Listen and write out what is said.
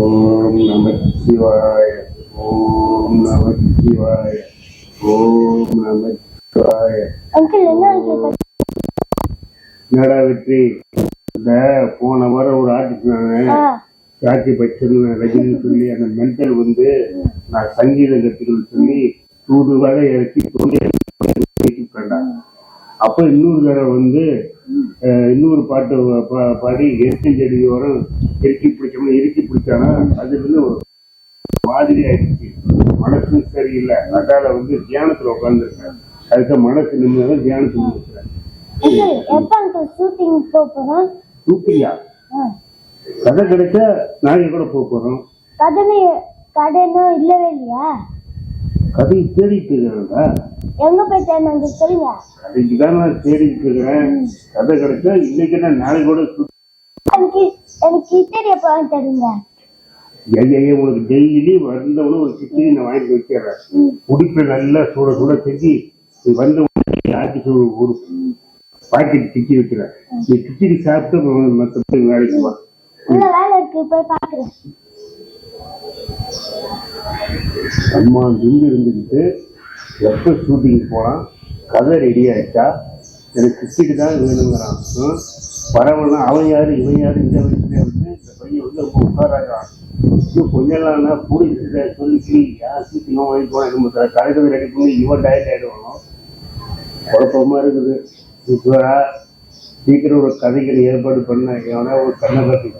ஓம் நம சிவாய ஓம் நம சிவாய ஓம் நம சிவாய என்னடா வெற்றி? இந்த போன வாரம் ஒரு ஆர்டிஸ்ட் நான் ராக்கி பச்சன் ரஜினி சொல்லி அந்த மென்டல் வந்து நான் சங்கீத கத்துக்கணும்னு சொல்லி நூறு வரை இறக்கி தோண்டி அப்போ இன்னொரு தடவை வந்து இன்னொரு பாட்டு பாடி எருக்கி செடி வரும் இறுக்கி பிடிச்சோம்னா இறுக்கி பிடிச்சானா அது வந்து ஒரு மாதிரி ஆயிடுச்சு. மனசும் சரியில்லை. அதால வந்து தியானத்துல உட்காந்துருக்கேன் அதுக்கு மனசு நிம்மதியாக தியானத்துல இருக்கிறேன் அங்கிள் எப்ப அங்கிள் ஷூட்டிங் போக போறோம்? சூப்பியா ஆ. கதை கிடைச்சா நாளைக்கு கூட போக போறோம். கதனை கடைனும் இல்லவே இல்லையா? கதையை தேடிட்டு இருக்கிறேன்டா. எங்க போய் தேடணும் அங்கிள் சொல்லுங்க. கதைக்கு தான் நான் தேடிட்டு இருக்கிறேன். கதை கிடைச்சா இன்னைக்கு என்ன நாளைக்கு கூட எனக்கு கிச்சடி எப்போ வாங்கி தருங்க. ஐயா, உனக்கு டெய்லி வந்தவனும் ஒரு கிச்சடி நான் வாங்கி வச்சிடுறேன் உடுப்பை நல்லா சுட சுட செஞ்சு வந்த ஆட்டி சுடு ஒரு பாக்கெட் கிச்சி வைக்கிறேன். நீ கிச்சடி சாப்பிட்டு மற்ற வேலைக்கு வா. உள்ள வேலை இருக்கு போய் பாக்குறேன் அம்மா இருந்து இருந்துக்கிட்டு எப்போ ஷூட்டிங் போகலாம் கதை ரெடி ஆயிட்டா? எனக்கு கிச்சிட்டு தான் வேணுங்கிறான் ம்? அவன் யார் இவன் யாரு இந்த வயசுல வந்து இந்த பையன் வந்து ரொம்ப உட்காராகிறான் இன்னும் கொஞ்ச நாள்னா போலீஸ் சொல்லி யார் சீக்கிரம் வாங்கிக்குவான் நம்ம கலைகள் ரெடி பண்ணி இவன் டயட் ஆகிடுவானோ குழப்பமா இருக்குது. இப்போ சீக்கிரம் ஒரு கதைகள் ஏற்பாடு பண்ண எவனா ஒரு கண்ணை கட்டி